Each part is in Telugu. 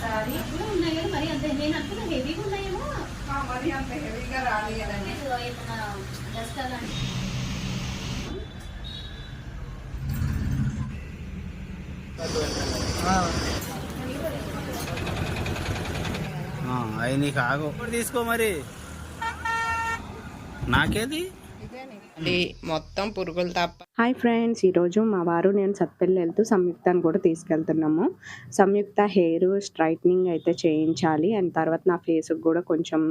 సారీ కూడా ఉన్నాయి? కానీ మరి అంత నేను అనుకున్నా హెవీగా ఉన్నాయేమో. మరి అంత హెవీగా రాలి కదండి. లేదు, ఏమన్నా డస్ట్ అలాంటి అవి నీకు ఆగు. తీసుకో మరి. నాకేది? అది మొత్తం పురుగులు తప్ప. హాయ్ ఫ్రెండ్స్ ఈరోజు మా వారు నేను సత్పల్లి వెళ్తూ సంయుక్తాన్ని కూడా తీసుకెళ్తున్నాము. సంయుక్త హెయిర్ స్ట్రైట్నింగ్ అయితే చేయించాలి. అండ్ తర్వాత నా ఫేస్కి కూడా కొంచెం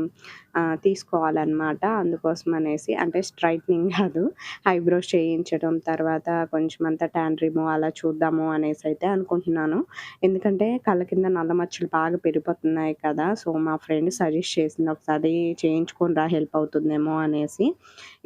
తీసుకోవాలన్నమాట. అందుకోసం అనేసి అంటే స్ట్రైట్నింగ్ కాదు ఐబ్రోస్ చేయించడం తర్వాత కొంచెం అంతా ట్యాన్ రిమూవ్ అలా చూద్దాము అనేసి అయితే అనుకుంటున్నాను. ఎందుకంటే కళ్ళ కింద నల్ల మచ్చలు బాగా పెరిగిపోతున్నాయి కదా సో మా ఫ్రెండ్ సజెస్ట్ చేసింది ఒకసారి చేయించుకొని రా హెల్ప్ అవుతుందేమో అనేసి.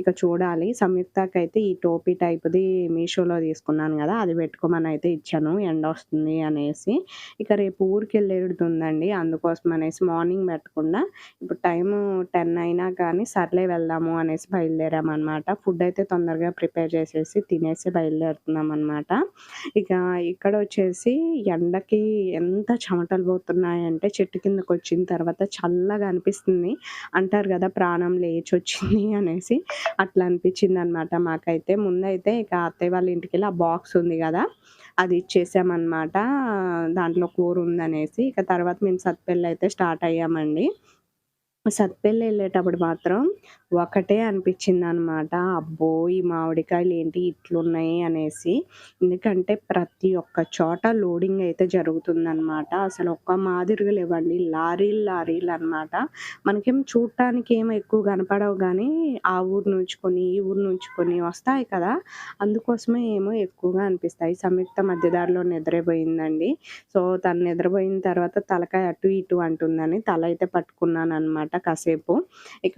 ఇక చూడాలి సంయుక్తకి అయితే ఈ టోపీ టైప్ది మీషోలో తీసుకున్నాను కదా అది పెట్టుకోమని అయితే ఇచ్చాను. ఎండ వస్తుంది అనేసి. ఇక రేపు ఊరికి వెళ్ళేడుతుందండి. ఉందండి అందుకోసం అనేసి మార్నింగ్ పెట్టకుండా ఇప్పుడు టైం టెన్ అయినా కానీ సర్లే వెళ్దాము అనేసి బయలుదేరామన్నమాట. ఫుడ్ అయితే తొందరగా ప్రిపేర్ చేసేసి తినేసి బయలుదేరుతున్నాం అనమాట ఇక ఇక్కడ వచ్చేసి ఎండకి ఎంత చెమటలు పోతున్నాయంటే చెట్టు కిందకు వచ్చిన తర్వాత చల్లగా అనిపిస్తుంది. అంటారు కదా ప్రాణం లేచి వచ్చింది అనేసి. అట్లా అనిపించింది. అనమాట మాకైతే. ముందైతే ఇక అత్తయ్య వాళ్ళ ఇంటికి వెళ్ళి ఆ బాక్స్ ఉంది కదా అది ఇచ్చేసామన్నమాట దాంట్లో కూర ఉందనేసి ఇక తర్వాత మేము సత్పెల్లి అయితే స్టార్ట్ అయ్యామండి. సత్పల్లి వెళ్ళేటప్పుడు మాత్రం ఒకటే అనిపించింది అనమాట అబ్బో ఈ మామిడికాయలు ఏంటి ఇట్లున్నాయి అనేసి. ఎందుకంటే ప్రతి ఒక్క చోట లోడింగ్ అయితే జరుగుతుందనమాట. అసలు ఒక్క మాదిరిగా లేవండి లారీలు లారీలు అన్నమాట మనకేం చూడటానికి ఏమో ఎక్కువ కనపడవు కానీ ఆ ఊరు నుంచుకొని ఈ ఊరు నుంచుకొని వస్తాయి కదా. అందుకోసమే ఏమో ఎక్కువగా అనిపిస్తాయి. సంయుక్త మధ్యదారిలో నిద్రపోయిందండి. సో తను నిద్రపోయిన తర్వాత తలకాయ అటు ఇటు అంటుందని తల అయితే పట్టుకున్నాను అనమాట కాసేపు. ఇక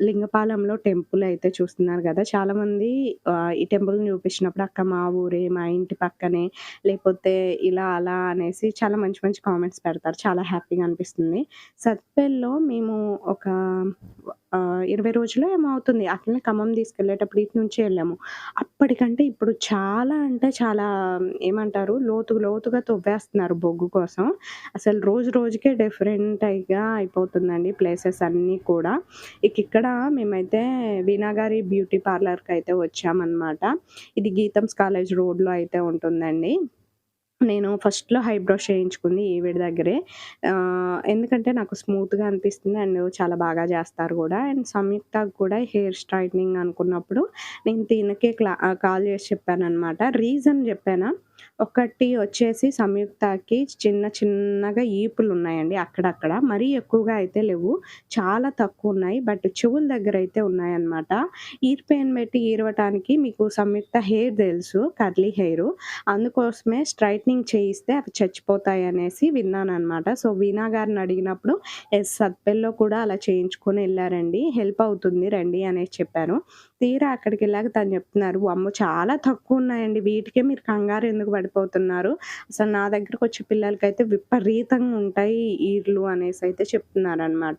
లింగపాలెంలో టెంపుల్ అయితే చూస్తున్నారు కదా. చాలా మంది ఈ టెంపుల్ చూపించినప్పుడు అక్క మా ఊరే మా ఇంటి పక్కనే లేకపోతే ఇలా అలా అనేసి చాలా మంచి మంచి కామెంట్స్ పెడతారు. చాలా హ్యాపీగా అనిపిస్తుంది. సత్పేల్లో మేము ఒక ఇరవై రోజులు ఏమో అవుతుంది. అట్లనే ఖమ్మం తీసుకెళ్ళేటప్పుడు ఇటు నుంచి వెళ్ళాము. అప్పటికంటే ఇప్పుడు చాలా అంటే చాలా ఏమంటారు లోతు లోతుగా తవ్వేస్తున్నారు బొగ్గు కోసం. అసలు రోజు రోజుకే డిఫరెంట్ అయిగా అయిపోతుందండి. ప్లేసెస్ అన్నీ కూడా. ఇక ఇక్కడ మేమైతే వీణాగారి బ్యూటీ పార్లర్కి అయితే వచ్చామన్నమాట. ఇది గీతమ్స్ కాలేజ్ రోడ్లో అయితే ఉంటుందండి. నేను ఫస్ట్లో హైబ్రోస్ చేయించుకుంది ఈవిడ దగ్గరే. ఎందుకంటే నాకు స్మూత్గా అనిపిస్తుంది అండ్ చాలా బాగా చేస్తారు కూడా. అండ్ సంయుక్త కూడా హెయిర్ స్ట్రైట్నింగ్ అనుకున్నప్పుడు నేను దీనికే క్లా కాల్ చేసి చెప్పాను అనమాట రీజన్ చెప్పాను? ఒకటి వచ్చేసి సంయుక్తకి చిన్న చిన్నగా ఈపులు ఉన్నాయండి అక్కడక్కడ. మరీ ఎక్కువగా అయితే లేవు. చాలా తక్కువ ఉన్నాయి బట్ చెవుల దగ్గర అయితే ఉన్నాయన్నమాట. ఈర్ పెయిన్ పెట్టి ఈరవటానికి మీకు సంయుక్త హెయిర్ తెలుసు కర్లీ హెయిర్. అందుకోసమే స్ట్రైట్నింగ్ చేయిస్తే అవి చచ్చిపోతాయి అనేసి విన్నాను అనమాట సో వీణా గారిని అడిగినప్పుడు ఎస్ సత్పెల్లో కూడా అలా చేయించుకొని వెళ్ళారండి. హెల్ప్ అవుతుంది రండి అనేసి చెప్పారు తీరా అక్కడికి వెళ్ళాక తను చెప్తున్నారు అమ్మ చాలా తక్కువ ఉన్నాయండి వీటికే మీరు కంగారు ఎందుకు పడిపోతున్నారు. అసలు నా దగ్గరకు వచ్చే పిల్లలకైతే విపరీతంగా ఉంటాయి ఈర్లు అనేసి అయితే చెప్తున్నారు అనమాట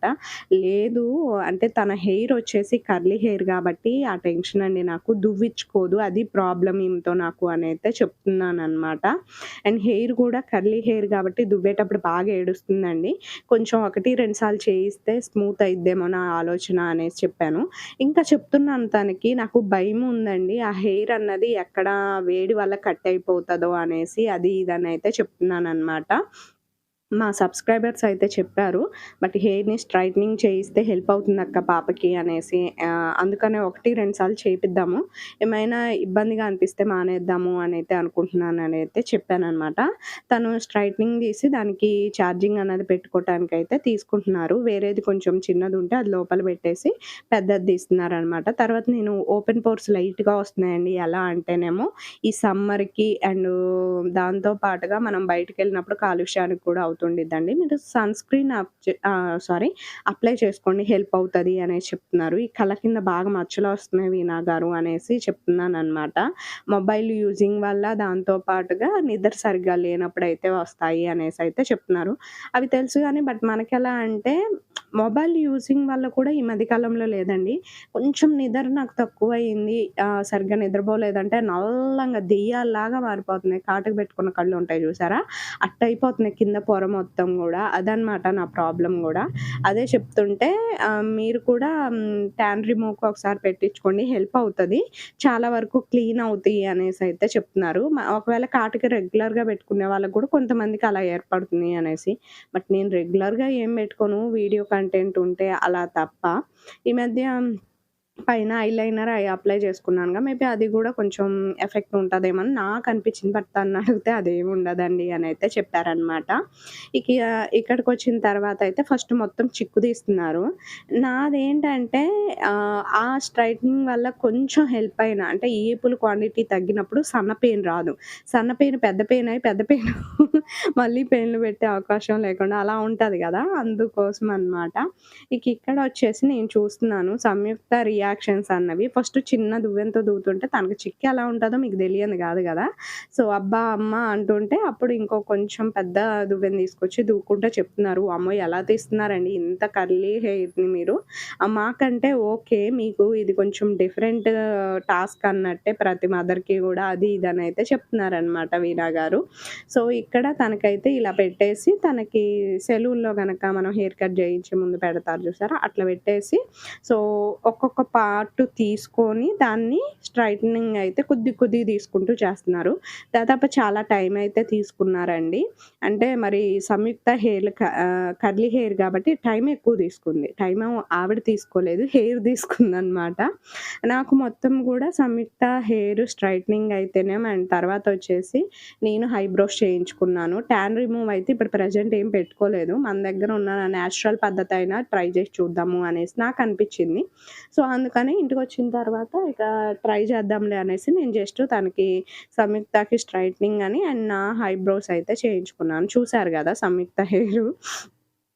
లేదు అంటే తన హెయిర్ వచ్చేసి కర్లీ హెయిర్ కాబట్టి ఆ టెన్షన్ అండి నాకు దువ్వించుకోదు అది ప్రాబ్లం ఏమిటో నాకు అని అయితే చెప్తున్నాను అనమాట అండ్ హెయిర్ కూడా కర్లీ హెయిర్ కాబట్టి దువ్వేటప్పుడు బాగా ఏడుస్తుందండి. కొంచెం ఒకటి రెండు సార్లు చేయిస్తే స్మూత్ అయిద్దేమో నా ఆలోచన అనేసి చెప్పాను. ఇంకా చెప్తున్నాను తనకి నాకు భయం ఉందండి. ఆ హెయిర్ అన్నది ఎక్కడ వేడి వల్ల కట్ అయిపోతుందో అనేసి అది ఇదని అయితే చెప్తున్నాను అనమాట మా సబ్స్క్రైబర్స్ అయితే చెప్పారు బట్ హెయిర్ని స్ట్రైట్నింగ్ చేయిస్తే హెల్ప్ అవుతుంది అక్క పాపకి అనేసి అందుకనే ఒకటి రెండు సార్లు చేపిద్దాము. ఏమైనా ఇబ్బందిగా అనిపిస్తే మానేద్దాము అని అయితే అనుకుంటున్నాను అని అయితే చెప్పాను అనమాట తను స్ట్రైట్నింగ్ తీసి దానికి ఛార్జింగ్ అనేది పెట్టుకోవటానికి అయితే తీసుకుంటున్నారు. వేరేది కొంచెం చిన్నది ఉంటే అది లోపల పెట్టేసి పెద్దది తీస్తున్నారు అనమాట తర్వాత నేను ఓపెన్ పోర్స్ లైట్గా వస్తున్నాయండి ఎలా అంటేనేమో ఈ సమ్మర్కి అండ్ దాంతో పాటుగా మనం బయటకు వెళ్ళినప్పుడు కాలుష్యానికి కూడా అవుతుంది. అవుతుండిద్దండి మీరు సన్ స్క్రీన్ సారీ అప్లై చేసుకోండి హెల్ప్ అవుతుంది అనేసి చెప్తున్నారు. ఈ కళ్ళ కింద బాగా మచ్చలు వస్తున్నాయి వీణా గారు అనేసి చెప్తున్నాను అనమాట మొబైల్ యూజింగ్ వల్ల దాంతో పాటుగా నిద్ర సరిగ్గా లేనప్పుడు అయితే వస్తాయి అనేసి అయితే చెప్తున్నారు. అవి తెలుసు కానీ బట్ మనకి ఎలా అంటే మొబైల్ యూజింగ్ వల్ల కూడా ఈ మధ్య కాలంలో లేదండి. కొంచెం నిద్ర నాకు తక్కువ అయింది సరిగ్గా నిద్రపోలేదంటే నల్లంగా దెయ్యాల్లాగా మారిపోతున్నాయి. కాటుక పెట్టుకున్న కళ్ళు ఉంటాయి చూసారా? అట్టయిపోతున్నాయి కింద పొర మొత్తం కూడా అదనమాట నా ప్రాబ్లం కూడా అదే చెప్తుంటే మీరు కూడా ట్యాన్ రిమూవ్‌కి ఒకసారి పెట్టించుకోండి హెల్ప్ అవుతుంది చాలా వరకు క్లీన్ అవుతాయి అనేసి అయితే చెప్తున్నారు. ఒకవేళ కాటుక రెగ్యులర్‌గా పెట్టుకునే వాళ్ళకి కూడా కొంతమందికి అలా ఏర్పడుతుంది అనేసి. బట్ నేను రెగ్యులర్‌గా ఏం పెట్టుకోను. వీడియో కంటెంట్ ఉంటే అలా తప్ప. ఈ మధ్య పైన ఐలైనర్ అయి అప్లై చేసుకున్నానుగా. మేబీ అది కూడా కొంచెం ఎఫెక్ట్ ఉంటదేమో అని నాకనిపించింది. బట్ తననడిగితే అదేమి ఉండదండి అని అయితే చెప్పారనమాట. ఇక ఇక్కడికి వచ్చిన తర్వాత అయితే ఫస్ట్ మొత్తం చిక్కు తీస్తున్నారు. నాదేంటంటే ఆ స్ట్రైట్నింగ్ వల్ల కొంచెం హెల్ప్ అయినా అంటే ఏపుల క్వాంటిటీ తగ్గినప్పుడు సన్న పెయిన్ రాదు. సన్న పెయిన్ పెద్ద పెయిన్ అయి పెద్ద పెయిన్ మళ్ళీ పెయిన్‌లు పెట్టే అవకాశం లేకుండా అలా ఉంటుంది కదా అందుకోసం అనమాట. ఇక ఇక్కడ వచ్చేసి నేను చూస్తున్నాను సంయుక్త రియాక్షన్స్ అన్నవి. ఫస్ట్ చిన్న దువ్వెంతో దువ్వుతుంటే తనకు చిక్కి ఎలా ఉంటుందో మీకు తెలియదు కాదు కదా సో, అబ్బా! అమ్మ అంటుంటే అప్పుడు ఇంకో కొంచెం పెద్ద దువ్వెని తీసుకొచ్చి దువ్వుకుంటే చెప్తున్నారు. వామ్మో! ఎలా తీస్తున్నారండి ఇంత కర్లీ హెయిర్‌ని మీరు. మాకంటే ఓకే. మీకు ఇది కొంచెం డిఫరెంట్ టాస్క్ అన్నట్టే ప్రతి మదర్‌కి కూడా అది ఇది అని అయితే చెప్తున్నారనమాట వీణా గారు. సో, ఇక్కడ తనకైతే ఇలా పెట్టేసి తనకి సెలూన్‌లో గనక మనం హెయిర్ కట్ చేయించే ముందు పెడతారు చూసారా? అట్లా పెట్టేసి సో, ఒక్కొక్క పార్ట్ తీసుకొని దాన్ని స్ట్రైట్నింగ్ అయితే కొద్ది కొద్దిగా తీసుకుంటూ చేస్తున్నారు. దాదాపు చాలా టైం అయితే తీసుకున్నారండి. అంటే మరి సంయుక్త హెయిర్‌లు కర్లీ హెయిర్ కాబట్టి టైం ఎక్కువ తీసుకుంది. టైం ఆవిడ తీసుకోలేదు. హెయిర్ తీసుకుందనమాట. నాకు మొత్తం కూడా సంయుక్త హెయిర్ స్ట్రైట్నింగ్ అయితేనే అండ్ తర్వాత వచ్చేసి నేను హైబ్రోస్ చేయించుకున్నాను. ట్యాన్ రిమూవ్ అయితే ఇప్పుడు ప్రజెంట్ ఏం పెట్టుకోలేదు. మన దగ్గర ఉన్న నేచురల్ పద్ధతి అయినా ట్రై చేసి చూద్దాము అనేసి నాకు అనిపించింది సో, అందుకని ఇంటికొచ్చిన తర్వాత ఇక ట్రై చేద్దాంలే అనేసి నేను జస్ట్ తనకి సంయుక్తకి స్ట్రైట్నింగ్ అని అండ్ నా ఐబ్రోస్ అయితే చేయించుకున్నాను. చూసారు కదా సంయుక్త హెయిర్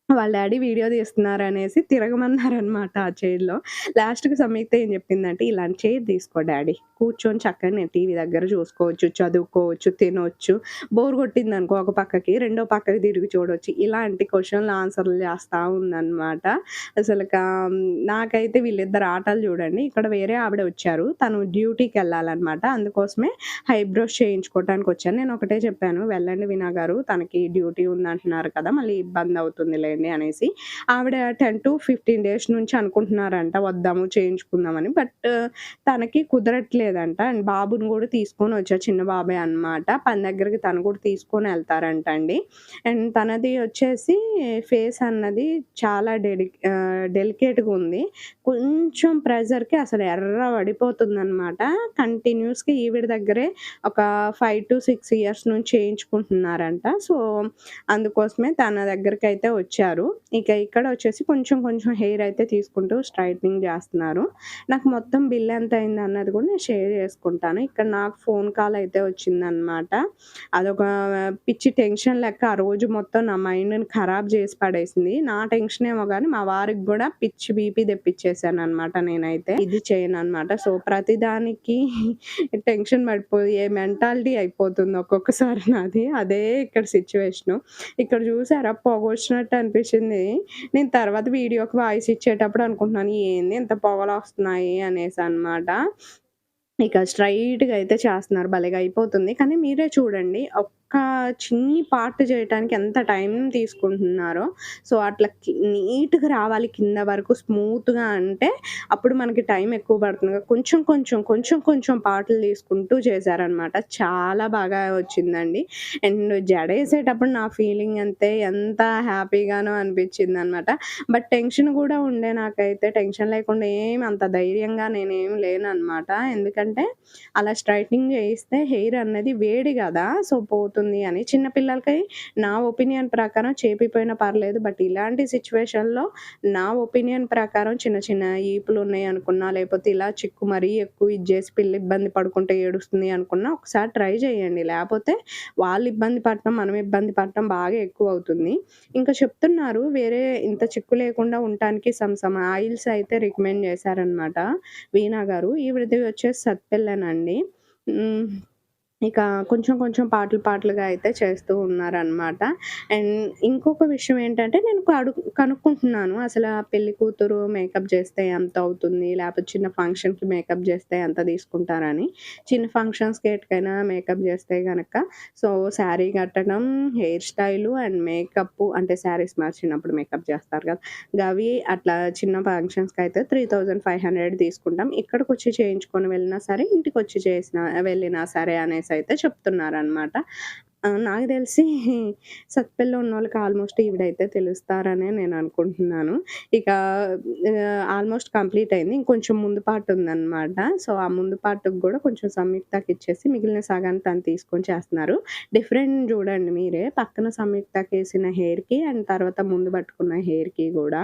వాళ్ళ డాడీ వీడియో తీస్తున్నారు అనేసి తిరగమన్నారనమాట ఆ చైర్‌లో. లాస్ట్‌కి సమీక్త ఏం చెప్పిందంటే, "ఇలాంటి చైర్ తీసుకో డాడీ కూర్చొని చక్కగా నేను టీవీ దగ్గర చూసుకోవచ్చు, చదువుకోవచ్చు, తినొచ్చు. బోర్ కొట్టిందనుకో ఒక పక్కకి రెండో పక్కకి తిరిగి చూడొచ్చు." ఇలాంటి క్వశ్చన్లు ఆన్సర్‌లు చేస్తా ఉందన్నమాట అసలు నాకైతే వీళ్ళిద్దరు ఆటలు చూడండి. ఇక్కడ వేరే ఆవిడ వచ్చారు. తను డ్యూటీకెళ్ళాలనమాట. అందుకోసమే హైబ్రోస్ చేయించుకోవటానికి వచ్చాను. నేను ఒకటే చెప్పాను, "వెళ్ళండి వినా గారు. తనకి డ్యూటీ ఉందంటున్నారు కదా! మళ్ళీ ఇబ్బంది అవుతుంది అవుతుందిలేండి" అనేసి. ఆవిడ 10-15 డేస్ నుంచి అనుకుంటున్నారంట వద్దాము చేయించుకుందామని. బట్ తనకి కుదరట్లేదంట. అండ్ బాబుని కూడా తీసుకొని వచ్చారు. చిన్న బాబాయ్ అనమాట. పని దగ్గరికి తను కూడా తీసుకొని వెళ్తారంట అండి. అండ్ తనది వచ్చేసి ఫేస్ అన్నది చాలా డెడి డెలికేట్‌గా ఉంది. కొంచెం ప్రెజర్కి అసలు ఎర్ర పడిపోతుంది అనమాట కంటిన్యూస్‌గా ఈవిడ దగ్గరే ఒక 5-6 ఇయర్స్ నుంచి చేయించుకుంటున్నారంట. సో, అందుకోసమే తన దగ్గరికైతే వచ్చారు. ఇక ఇక్కడ వచ్చేసి కొంచెం కొంచెం హెయిర్ అయితే తీసుకుంటూ స్ట్రైట్నింగ్ చేస్తున్నారు. నాకు మొత్తం బిల్ ఎంత అయింది అన్నది కూడా నేను షేర్ చేసుకుంటాను. ఇక్కడ నాకు ఫోన్ కాల్ అయితే వచ్చిందనమాట. అదొక పిచ్చి టెన్షన్ లెక్క ఆ రోజు మొత్తం నా మైండ్‌ని ఖరాబ్ చేసి పడేసింది. నా టెన్షన్ ఏమో కానీ మా వారికి కూడా పిచ్చి బీపీ తెప్పించేసాననమాట నేనైతే. ఇది చేయను అనమాట సో, ప్రతిదానికి టెన్షన్ పడిపోయే మెంటాలిటీ అయిపోతుంది ఒక్కొక్కసారి నాది. అదే ఇక్కడ సిచ్యువేషను ఇక్కడ చూసారా పొగొచ్చినట్టు అనిపించింది. నేను తర్వాత వీడియోకి వాయిస్ ఇచ్చేటప్పుడు అనుకుంటున్నాను ఏంది ఇంత పొగలు వస్తున్నాయి అనేసి అనమాట ఇక స్ట్రెయిట్‌గా అయితే చేస్తున్నారు. భలేగా అయిపోతుంది. కానీ మీరే చూడండి. ఒక్క చిన్ని పార్ట్ చేయటానికి ఎంత టైం తీసుకుంటున్నారో. సో, అట్లా నీట్‌గా రావాలి కింద వరకు స్మూత్‌గా అంటే అప్పుడు మనకి టైం ఎక్కువ పడుతుంది. కొంచెం కొంచెం, కొంచెం కొంచెం పాటలు తీసుకుంటూ చేశారనమాట. చాలా బాగా వచ్చిందండి. అండ్ జడేసేటప్పుడు నా ఫీలింగ్ అంతే ఎంత హ్యాపీగానో అనిపించింది అనమాట బట్ టెన్షన్ కూడా ఉండే నాకైతే. టెన్షన్ లేకుండా ఏం అంత ధైర్యంగా నేనేం లేననమాట. ఎందుకంటే అలా స్ట్రైట్నింగ్ చేయిస్తే హెయిర్ అన్నది వేడి కదా సో, పోతుంది అని. చిన్న పిల్లలకి నా ఒపీనియన్ ప్రకారం చేపిపోయినా పర్లేదు. బట్ ఇలాంటి సిచ్యువేషన్లో నా ఒపీనియన్ ప్రకారం చిన్న చిన్న ఈపులు ఉన్నాయి అనుకున్నా, లేకపోతే ఇలా చిక్కు మరీ ఎక్కువ ఇది చేసి పిల్ల ఇబ్బంది పడుకుంటే ఏడుస్తుంది అనుకున్నా ఒకసారి ట్రై చేయండి. లేకపోతే వాళ్ళు ఇబ్బంది పడటం, మనం ఇబ్బంది పడటం బాగా ఎక్కువ అవుతుంది ఇంకా చెప్తున్నారు వేరే ఇంత చిక్కు లేకుండా ఉండటానికి సమ్ సమ్ ఆయిల్స్ అయితే రికమెండ్ చేశారనమాట వీణా గారు. ఈవిడది వచ్చేసి సత్పెల్లేనండి. ఇక కొంచెం కొంచెం పాటలు పాటలుగా అయితే చేస్తూ ఉన్నారనమాట. అండ్ ఇంకొక విషయం ఏంటంటే నేను కడు కనుక్కుంటున్నాను. అసల పెళ్ళి కూతురు మేకప్ చేస్తే ఎంత అవుతుంది? లేకపోతే చిన్న ఫంక్షన్‌కి మేకప్ చేస్తే ఎంత తీసుకుంటారని. చిన్న ఫంక్షన్స్ ఎటికైనా మేకప్ చేస్తే కనుక సో, శారీ కట్టడం, హెయిర్ స్టైలు అండ్ మేకప్ అంటే శారీస్ మార్చినప్పుడు మేకప్ చేస్తారు కదా! గవి అట్లా చిన్న ఫంక్షన్స్కి అయితే త్రీ థౌసండ్ ఫైవ్ హండ్రెడ్ తీసుకుంటాం. ఇక్కడికి వచ్చి చేయించుకొని వెళ్ళినా సరే, ఇంటికి వచ్చి చేసినా వెళ్ళినా సరే అనేసి అయితే చెప్తున్నారనమాట. నాకు తెలిసి సత్పెల్లి ఉన్న వాళ్ళకి ఆల్మోస్ట్ ఈవిడైతే తెలుస్తారనే నేను అనుకుంటున్నాను. ఇక ఆల్మోస్ట్ కంప్లీట్ అయింది. ఇంకొంచెం ముందు పార్ట్ ఉందన్నమాట సో, ఆ ముందు పార్ట్‌కి కూడా కొంచెం సంయుక్తకి ఇచ్చేసి మిగిలిన సగాన్ని తను తీసుకొని చేస్తున్నారు. డిఫరెంట్ చూడండి మీరే. పక్కన సంయుక్తకి వేసిన హెయిర్‌కి అండ్ తర్వాత ముందు పట్టుకున్న హెయిర్‌కి కూడా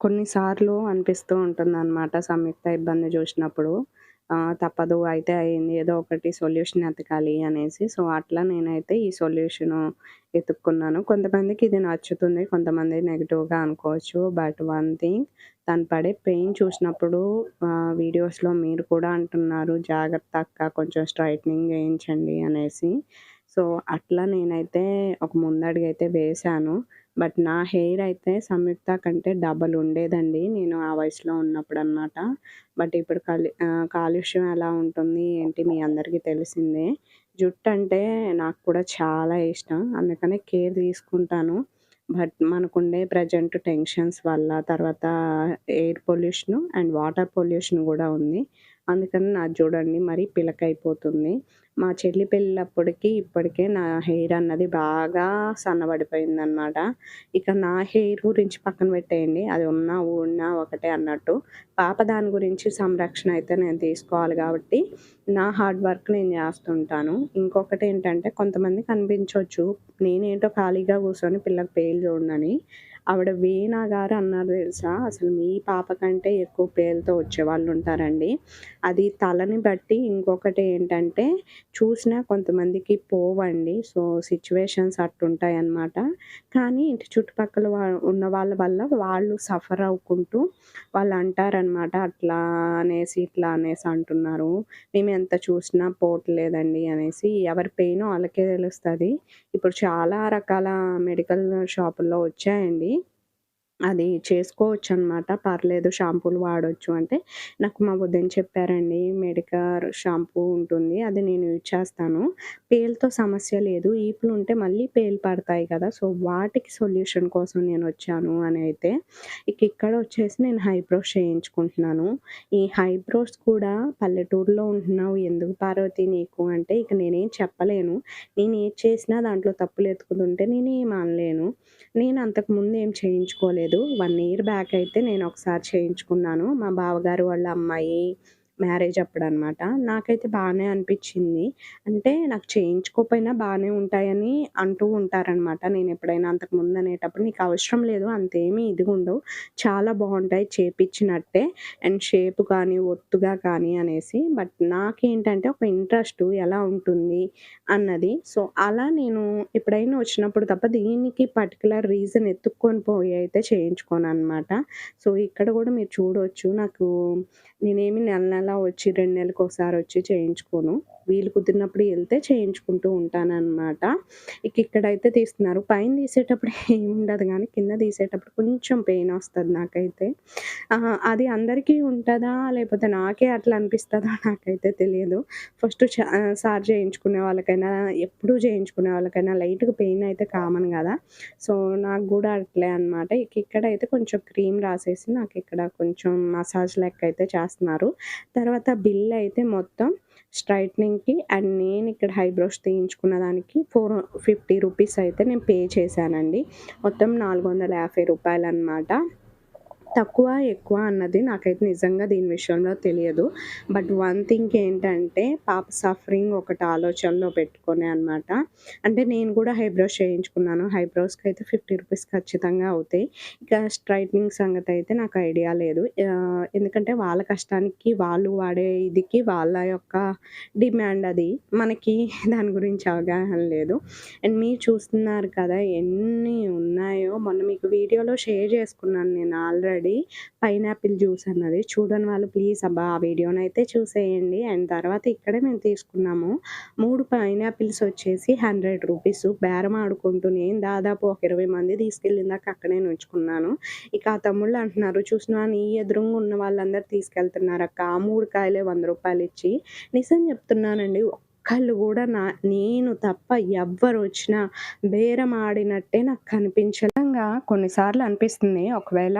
కొన్నిసార్లు అనిపిస్తూ అనిపిస్తూ ఉంటుందనమాట సంయుక్త ఇబ్బంది చూసినప్పుడు. తప్పదు అయితే అయింది. ఏదో ఒకటి సొల్యూషన్ ఎతకాలి అనేసి. సో, అట్లా నేనైతే ఈ సొల్యూషను ఎతుక్కున్నాను. కొంతమందికి ఇది నచ్చుతుంది. కొంతమంది నెగిటివ్గా అనుకోవచ్చు. బట్ వన్ థింగ్ తను పడే పెయిన్ చూసినప్పుడు వీడియోస్‌లో మీరు కూడా అంటున్నారు, "జాగ్రత్త అక్క కొంచెం స్ట్రైట్నింగ్ చేయించండి" అనేసి. సో, అట్లా నేనైతే ఒక ముందడుగైతే వేశాను. బట్ నా హెయిర్ అయితే సంయుక్త కంటే డబల్ ఉండేదండి. నేను ఆ వయసులో ఉన్నప్పుడు అనమాట బట్ ఇప్పుడు కలి కాలుష్యం ఎలా ఉంటుంది ఏంటి మీ అందరికీ తెలిసిందే. జుట్టు అంటే నాకు కూడా చాలా ఇష్టం. అందుకనే కేర్ తీసుకుంటాను. బట్ మనకుండే ప్రెజెంట్ టెన్షన్స్ వల్ల తర్వాత air pollution and water pollution కూడా ఉంది. అందుకని నాది చూడండి మరి పిలకైపోతుంది. మా చెల్లి పెళ్ళప్పటికి ఇప్పటికే నా హెయిర్ అన్నది బాగా సన్నబడిపోయిందనమాట. ఇక నా హెయిర్ గురించి పక్కన పెట్టేయండి. అది ఉన్నా, ఊడినా ఒకటే అన్నట్టు. పాప దాని గురించి సంరక్షణ అయితే నేను తీసుకోవాలి కాబట్టి, నా హార్డ్ వర్క్ నేను చేస్తుంటాను. ఇంకొకటి ఏంటంటే కొంతమంది కనిపించవచ్చు నేనేంటో ఖాళీగా కూర్చొని పిల్లకి పేలు చూడనని. ఆవిడ వీణా గారు అన్నారు తెలుసా! అసలు మీ పాప కంటే ఎక్కువ పేరుతో వచ్చేవాళ్ళు ఉంటారండి అది తలని బట్టి ఇంకొకటి ఏంటంటే చూసినా కొంతమందికి పోవండి. సో, సిచ్యువేషన్స్ అట్టుంటాయి అన్నమాట కానీ ఇంటి చుట్టుపక్కల వా ఉన్న వాళ్ళ వల్ల వాళ్ళు సఫర్ అవ్వుకుంటూ వాళ్ళు అంటారనమాట. అట్లా అనేసి, ఇట్లా అనేసి అంటున్నారు. మేము ఎంత చూసినా పోవట్లేదండి అనేసి. ఎవరి పెయిన్ వాళ్ళకే తెలుస్తుంది ఇప్పుడు చాలా రకాల మెడికల్ షాపుల్లో వచ్చాయండి. అది చేసుకోవచ్చు అనమాట పర్లేదు షాంపూలు వాడవచ్చు అంటే, నాకు మా వద్దని చెప్పారండి. మెడికర్ షాంపూ ఉంటుంది. అది నేను యూజ్ చేస్తాను. పేలుతో సమస్య లేదు. ఈపులుంటే మళ్ళీ పేలు పడతాయి కదా! సో, వాటికి సొల్యూషన్ కోసం నేను వచ్చాను అని అయితే. ఇక ఇక్కడ వచ్చేసి నేను హైబ్రోస్ చేయించుకుంటున్నాను. ఈ హైబ్రోస్ కూడా పల్లెటూరులో ఉంటున్నావు ఎందుకు పార్వతి నీకు అంటే, ఇక నేనేం చెప్పలేను. నేను ఏది చేసినా దాంట్లో తప్పులు ఎత్తుకుంటుంటే నేనేం అనలేను. నేను అంతకుముందు ఏం చేయించుకోలేదు. వన్ ఇయర్ బ్యాక్ అయితే నేను ఒకసారి చేయించుకున్నాను. మా బావగారు వాళ్ళ అమ్మాయి మ్యారేజ్ అప్పుడు అనమాట నాకైతే బాగానే అనిపించింది అంటే నాకు చేయించుకోకపోయినా బాగానే ఉంటాయని అంటూ ఉంటారనమాట. నేను ఎప్పుడైనా అంతకు ముందు అనేటప్పుడు నీకు అవసరం లేదు. అంతేమీ ఇది ఇదిగుండవు. చాలా బాగుంటాయి చేపించినట్టే అండ్ షేప్ కానీ, ఒత్తుగా కానీ అనేసి. బట్ నాకేంటంటే ఒక ఇంట్రెస్ట్ ఎలా ఉంటుంది అన్నది. సో, అలా నేను ఎప్పుడైనా వచ్చినప్పుడు తప్ప దీనికి పర్టిక్యులర్ రీజన్ ఎత్తుక్కొని పోయి అయితే చేయించుకోను అనమాట సో, ఇక్కడ కూడా మీరు చూడవచ్చు నాకు నేనేమి నెల నెల వచ్చి రెండు నెలలకు ఒకసారి వచ్చి చేయించుకోను. వీలు కుదిరినప్పుడు వెళ్తే చేయించుకుంటూ ఉంటానన్నమాట ఇక ఇక్కడైతే తీస్తున్నారు. పైన తీసేటప్పుడు ఏముండదు కానీ కింద తీసేటప్పుడు కొంచెం పెయిన్ వస్తుంది నాకైతే. అది అందరికీ ఉంటుందా లేకపోతే నాకే అట్లా అనిపిస్తుందా నాకైతే తెలియదు. ఫస్ట్ సార్ చేయించుకునే వాళ్ళకైనా, ఎప్పుడూ చేయించుకునే వాళ్ళకైనా లైట్‌గా పెయిన్ అయితే కామన్ కదా సో, నాకు కూడా అట్లే అనమాట. ఇక ఇక్కడైతే కొంచెం క్రీమ్ రాసేసి నాకు ఇక్కడ కొంచెం మసాజ్ లెక్క అయితే చేస్తున్నారు. తర్వాత బిల్ అయితే మొత్తం స్ట్రైట్నింగ్కి అండ్ నేను ఇక్కడ హైబ్రోస్ తీయించుకున్న దానికి ఫోర్ 50 రూపీస్ అయితే నేను పే చేశానండి. మొత్తం నాలుగు వందల యాభై రూపాయలు అనమాట. తక్కువ, ఎక్కువ అన్నది నాకైతే నిజంగా దీని విషయంలో తెలియదు. బట్ వన్ థింగ్ ఏంటంటే పాప సఫరింగ్ ఒకటి ఆలోచనలో పెట్టుకునే అనమాట. అంటే నేను కూడా హైబ్రోస్ చేయించుకున్నాను. హైబ్రోస్కి అయితే ఫిఫ్టీ రూపీస్ ఖచ్చితంగా అవుతాయి. ఇక స్ట్రైట్నింగ్ సంగతి అయితే నాకు ఐడియా లేదు. ఎందుకంటే వాళ్ళ కష్టానికి, వాళ్ళు వాడే ఇదికి వాళ్ళ యొక్క డిమాండ్ అది. మనకి దాని గురించి అవగాహన లేదు. అండ్ మీరు చూస్తున్నారు కదా! ఎన్ని ఉన్నాయో మొన్న మీకు వీడియోలో షేర్ చేసుకున్నాను నేను ఆల్రెడీ. కష్టపడి పైనాపిల్ జ్యూస్ అన్నది. చూడని వాళ్ళు ప్లీజ్ అబ్బా ఆ వీడియోని అయితే చూసేయండి. అండ్ తర్వాత ఇక్కడే మేము తీసుకున్నాము. మూడు పైనాపిల్స్ వచ్చేసి హండ్రెడ్ రూపీస్. బేరం ఆడుకుంటూ నేను దాదాపు ఒక ఇరవై మంది తీసుకెళ్ళిందాక అక్కడే నుంచుకున్నాను. ఇక ఆ తమ్ముళ్ళు అంటున్నారు చూసినా నీ ఎదురుగా ఉన్న వాళ్ళందరూ తీసుకెళ్తున్నారు అక్క. ఆ మూడు కాయలే వంద రూపాయలు ఇచ్చి. నిజం చెప్తున్నానండి ఒక్కళ్ళు కూడా నా నేను తప్ప ఎవ్వరు వచ్చినా బేరం ఆడినట్టే నాకు కనిపించడంగా కొన్నిసార్లు అనిపిస్తుంది. ఒకవేళ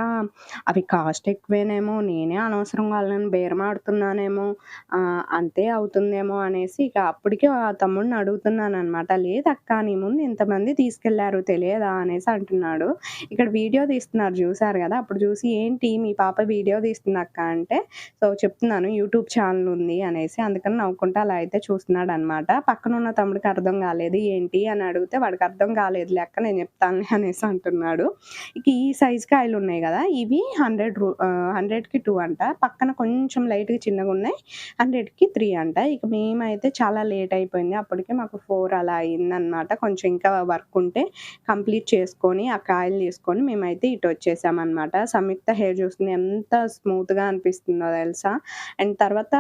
అవి కాస్ట్ ఎక్కువేనేమో నేనే అనవసరం వాళ్ళని బేరం ఆడుతున్నానేమో అంతే అవుతుందేమో అనేసి ఇక అప్పటికే ఆ తమ్ముడిని అడుగుతున్నాను అనమాట లేదక్క నీ ముందు ఇంతమంది తీసుకెళ్ళారు తెలియదా అనేసి అంటున్నాడు. ఇక్కడ వీడియో తీస్తున్నారు చూసారు కదా అప్పుడు చూసి ఏంటి మీ పాప వీడియో తీస్తుంది అక్క అంటే సో చెప్తున్నాను యూట్యూబ్ ఛానల్ ఉంది అనేసి అందుకని నవ్వుకుంటా అలా అయితే చూస్తున్నాడు అనమాట. పక్కన ఉన్న తమ్ముడికి అర్థం కాలేదు ఏంటి? అని అడిగితే వాడికి అర్థం కాలేదు లెక్క నేను చెప్తాను అనేసి అంటున్నాడు. ఇక ఈ సైజ్ కాయలు ఉన్నాయి కదా ఇవి హండ్రెడ్ రూ హండ్రెడ్కి టూ అంట పక్కన కొంచెం లైట్గా చిన్నగా ఉన్నాయి హండ్రెడ్కి త్రీ అంట. ఇక మేమైతే చాలా లేట్ అయిపోయింది అప్పటికే మాకు ఫోర్ అలా అయిందనమాట. కొంచెం ఇంకా వర్క్ ఉంటే కంప్లీట్ చేసుకొని ఆ కాయలు తీసుకొని మేమైతే ఇటు వచ్చేసామన్నమాట సంయుక్త హెయిర్ చూస్తుంది ఎంత స్మూత్గా అనిపిస్తుందో తెలుసా? అండ్ తర్వాత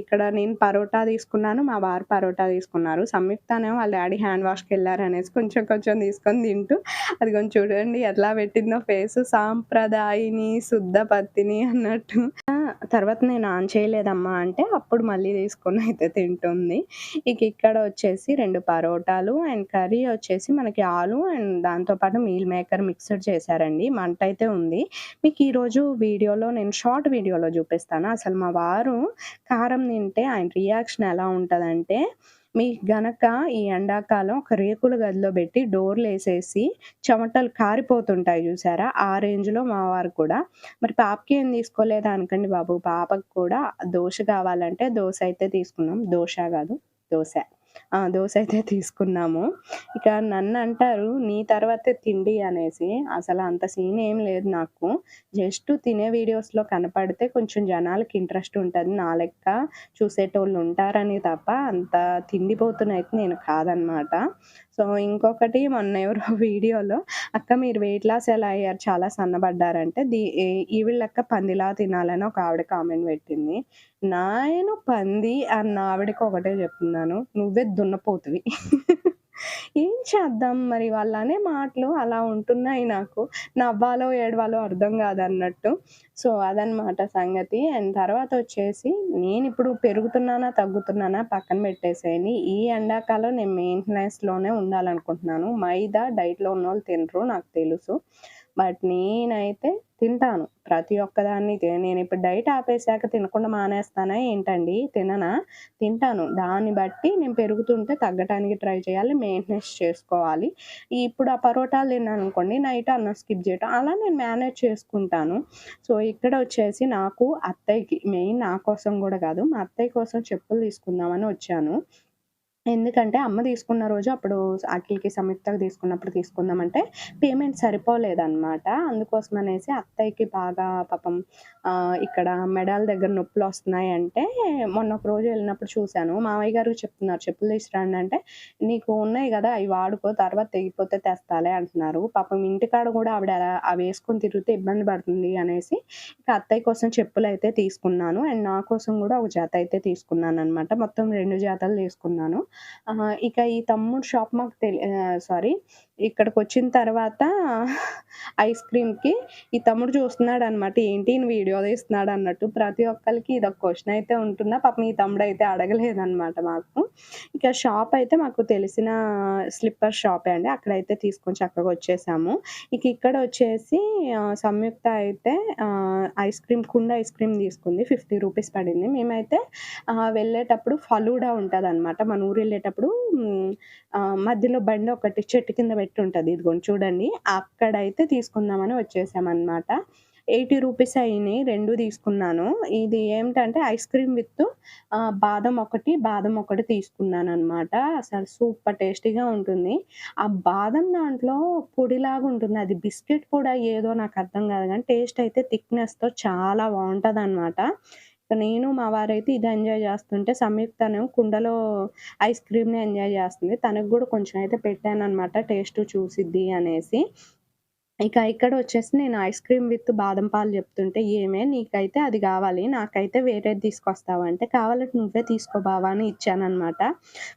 ఇక్కడ నేను పరోటా తీసుకున్నాను మా వారు పరోటా తీసుకున్నారు. సంయుక్తనేమో వాళ్ళ డాడీ హ్యాండ్ వాష్కి వెళ్ళారు అనేసి కొంచెం కొంచెం తీసుకొని తింటూ అది కొంచెం చూడండి ఎట్లా పెట్టిందో ఫేస్ సాంప్రదాయిని శుద్ధ పత్తిని అన్నట్టు. తర్వాత నేను ఆన్ చేయలేదమ్మా అంటే అప్పుడు మళ్ళీ తీసుకొని అయితే తింటుంది. ఇక ఇక్కడ వచ్చేసి రెండు పరోటాలు అండ్ కర్రీ వచ్చేసి మనకి ఆలు అండ్ దాంతోపాటు మీల్ మేకర్ మిక్స్డ్ చేశారండి. మంట అయితే ఉంది. మీకు ఈరోజు వీడియోలో నేను షార్ట్ వీడియోలో చూపిస్తాను. అసలు మా వారు కారం తింటే ఆయన రియాక్షన్ ఎలా ఉంటుందంటే మీకు గనక ఈ ఎండాకాలం ఒక రేకుల గదిలో పెట్టి డోర్లు వేసేసి చెమటలు కారిపోతుంటాయి చూసారా? ఆ రేంజ్లో మా వారు కూడా. మరి పాపకి ఏం తీసుకోలేదు అనుకోండి బాబు. పాపకు కూడా దోశ కావాలంటే దోశ అయితే తీసుకున్నాం. దోశ కాదు దోశ. దోశ అయితే తీసుకున్నాము. ఇక నన్ను అంటారు నీ తర్వాతే తిండి అనేసి. అసలు అంత సీన్ ఏం లేదు నాకు. జస్ట్ తినే వీడియోస్లో కనపడితే కొంచెం జనాలకి ఇంట్రెస్ట్ ఉంటుంది. నా లెక్క చూసేటోళ్ళు ఉంటారని తప్ప అంత తిండిపోతున్నైతే నేను కాదనమాట. సో ఇంకొకటి మొన్న ఎవరో వీడియోలో అక్క మీరు వెయిట్ లాస్ ఎలా అయ్యారు? చాలా సన్నబడ్డారంటే దీ ఈవిళ్ళక్క ఈవిడ లెక్క పందిలా తినాలని ఒక ఆవిడ కామెంట్ పెట్టింది. నాయను పంది అన్న ఆవిడకి ఒకటే చెప్తున్నాను. నువ్వే దున్నపోతువి. ఏం చేద్దాం మరి వాళ్ళ అనే మాటలు అలా ఉంటున్నాయి నాకు. నవ్వాలో ఏడవాలో అర్థం కాదన్నట్టు. సో అదనమాట సంగతి. అండ్ తర్వాత వచ్చేసి నేను ఇప్పుడు పెరుగుతున్నానా తగ్గుతున్నానా పక్కన పెట్టేసేయండి. ఈ ఎండాకాలం నేను మెయింటెనెన్స్లోనే ఉండాలనుకుంటున్నాను. మైదా డైట్లో ఉన్న వాళ్ళు తినరు నాకు తెలుసు. బట్ నేనైతే తింటాను. ప్రతి ఒక్కదాన్ని నేను ఇప్పుడు డైట్ ఆపేసాక తినకుండా మానేస్తానా ఏంటండి? తిననా? తింటాను. దాన్ని బట్టి నేను పెరుగుతుంటే తగ్గటానికి ట్రై చేయాలి మెయింటెనెన్స్ చేసుకోవాలి. ఇప్పుడు ఆ పరోటాలు తిన్నాను అనుకోండి నైట్ అన్నం స్కిప్ చేయటం అలా నేను మేనేజ్ చేసుకుంటాను. సో ఇక్కడ వచ్చేసి నాకు అత్తయ్యకి మెయిన్ నా కోసం కూడా కాదు మా అత్తయ్య కోసం చెప్పులు తీసుకుందామని వచ్చాను. ఎందుకంటే అమ్మ తీసుకున్న రోజు అప్పుడు అఖిల్కి సంయుక్తకి తీసుకున్నప్పుడు తీసుకుందామంటే పేమెంట్ సరిపోలేదన్నమాట. అందుకోసం అనేసి అత్తయ్యకి బాగా పాపం ఇక్కడ మెడల్ దగ్గర నొప్పులు వస్తున్నాయి అంటే మొన్న ఒక రోజు వెళ్ళినప్పుడు చూశాను. మామయ్య గారు చెప్తున్నారు చెప్పులు తీసుకురండి అంటే నీకు ఉన్నాయి కదా అవి వాడుకో తర్వాత తెగిపోతే తెస్తాలే అంటున్నారు. పాపం ఇంటికాడ కూడా ఆవిడ అలా అవి వేసుకొని తిరిగితే ఇబ్బంది పడుతుంది అనేసి ఇక అత్తయ్య కోసం చెప్పులు అయితే తీసుకున్నాను. అండ్ నా కోసం కూడా ఒక జాత అయితే తీసుకున్నాను అనమాట మొత్తం రెండు జాతలు తీసుకున్నాను. ఇక ఈ తమ్ముడు షాప్ మాకు తెలి సారీ ఇక్కడికి వచ్చిన తర్వాత ఐస్ క్రీమ్కి ఈ తమ్ముడు చూస్తున్నాడు అనమాట ఏంటి ఈయన వీడియో తీస్తున్నాడు అన్నట్టు ప్రతి ఒక్కరికి ఇది ఒక క్వశ్చన్ అయితే ఉంటున్నా. పాపం ఈ తమ్ముడు అయితే అడగలేదన్నమాట మాకు. ఇక షాప్ అయితే మాకు తెలిసిన స్లిప్పర్ షాపే అండి. అక్కడైతే తీసుకొని చక్కగా వచ్చేసాము. ఇక ఇక్కడ వచ్చేసి సంయుక్త అయితే ఐస్ క్రీమ్ కుండ ఐస్ క్రీమ్ తీసుకుంది. ఫిఫ్టీ రూపీస్ పడింది. మేమైతే వెళ్ళేటప్పుడు ఫలూడా ఉంటుంది అనమాట మన ఊరు వెళ్ళేటప్పుడు మధ్యలో బండి ఒకటి చెట్టు కింద పెట్టి ఉంటుంది ఇదిగోండి చూడండి. అక్కడైతే తీసుకుందామని వచ్చేసామన్నమాట. ఎయిటీ రూపీస్ అయినాయి. రెండు తీసుకున్నాను. ఇది ఏమిటంటే ఐస్ క్రీమ్ విత్ బాదం ఒకటి బాదం ఒకటి తీసుకున్నాను అనమాట అసలు సూపర్ టేస్టీగా ఉంటుంది. ఆ బాదం దాంట్లో పొడిలాగా ఉంటుంది. అది బిస్కెట్ కూడా ఏదో నాకు అర్థం కాదు. కానీ టేస్ట్ అయితే థిక్నెస్తో చాలా బాగుంటుంది అనమాట నేను మా వారైతే ఇది ఎంజాయ్ చేస్తుంటే సంయుక్తనేమో కుండలో ఐస్ క్రీమ్ని ఎంజాయ్ చేస్తుంది. తనకు కూడా కొంచెం అయితే పెట్టాను అనమాట టేస్ట్ చూసిద్ది అనేసి. ఇక ఇక్కడ వచ్చేసి నేను ఐస్ క్రీమ్ విత్ బాదం పాలు చెప్తుంటే ఏమే నీకైతే అది కావాలి నాకైతే వేరేది తీసుకొస్తావా అంటే కావాలంటే నువ్వే తీసుకో బావా అని ఇచ్చానమాట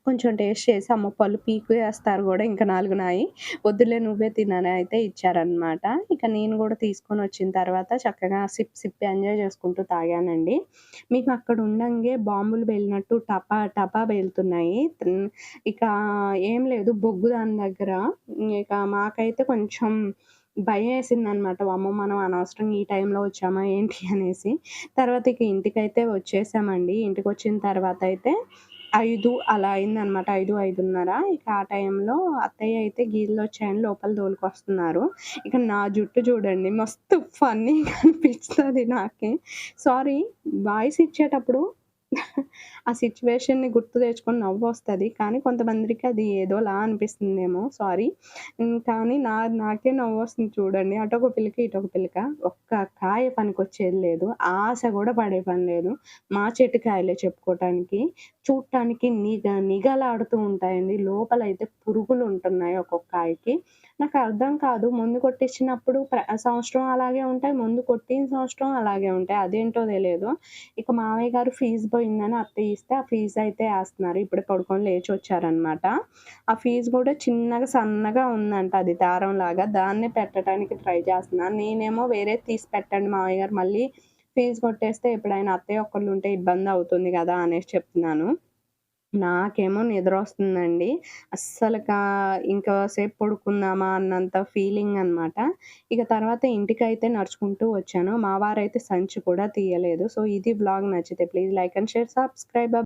కొంచెం టేస్ట్ చేసి అమ్మ పళ్ళు పీకు వేస్తారు కూడా ఇంకా నాలుగు నాయి వద్దులే నువ్వే తినని అయితే ఇచ్చారనమాట ఇక నేను కూడా తీసుకొని వచ్చిన తర్వాత చక్కగా సిప్ సిప్ ఎంజాయ్ చేసుకుంటూ తాగానండి. మీకు అక్కడ ఉండంగే బాంబులు వెళ్ళినట్టు టపా టపా వెళ్తున్నాయి ఇక ఏం లేదు బొగ్గు దాని దగ్గర. ఇక మాకైతే కొంచెం భయం వేసింది అనమాట అమ్మ మనం అనవసరంగా ఈ టైంలో వచ్చామా ఏంటి? అనేసి. తర్వాత ఇక ఇంటికైతే వచ్చేసామండి. ఇంటికి వచ్చిన తర్వాత అయితే ఐదు అలా అయిందనమాట. ఐదు ఐదున్నర. ఇక ఆ టైంలో అత్తయ్య అయితే గీళ్ళు వచ్చాయని లోపల తోలుకొస్తున్నారు. ఇక నా జుట్టు చూడండి మస్తు ఫన్నీగా అనిపిస్తుంది నాకే. సారీ వాయిస్ ఇచ్చేటప్పుడు ఆ సిచ్యువేషన్‌ని గుర్తు తెచ్చుకొని నవ్వొస్తది. కానీ కొంతమందికి అది ఏదోలా అనిపిస్తుందేమో సారీ. కానీ నా నాకే నవ్వొస్తుంది చూడండి. అటొక ఇటు ఇటొక పిల్లక. ఒక్క కాయ పనికొచ్చేది లేదు. ఆశ కూడా పడే పని లేదు. మా చెట్టు కాయలే చెప్పుకోవటానికి చూడటానికి నిగ నిగలాడుతూ ఉంటాయండి. లోపల అయితే పురుగులు ఉంటున్నాయి ఒక్కొక్క కాయకి. నాకు అర్థం కాదు. ముందు కొట్టించినప్పుడు ప్ర సంవత్సరం అలాగే ఉంటాయి. ముందు కొట్టిన సంవత్సరం అలాగే ఉంటాయి. అదేంటో తెలియదు. ఇక మామయ్య గారు ఫీజు పోయిందని అత్తయ్య ఇస్తే ఆ ఫీజు అయితే వేస్తున్నారు ఇప్పుడు పడుకొని లేచి వచ్చారనమాట ఆ ఫీజు కూడా చిన్నగా సన్నగా ఉందంట అది దారంలాగా. దాన్నే పెట్టడానికి ట్రై చేస్తున్నాను. నేనేమో వేరే తీసి పెట్టండి మామయ్య గారు మళ్ళీ ఫీజు కొట్టేస్తే ఎప్పుడైనా అత్తయ్య ఇబ్బంది అవుతుంది కదా అనేసి చెప్తున్నాను. నాకేమో నిద్రొస్తుందండి. అస్సలకా ఇంకా సేపు పడుకుందామా అన్నంత ఫీలింగ్ అనమాట. ఇక తర్వాత ఇంటికైతే నడుచుకుంటూ వచ్చాను. మా వారైతే సంచి కూడా తీయలేదు. సో, ఇది బ్లాగ్ నచ్చితే please like and share, subscribe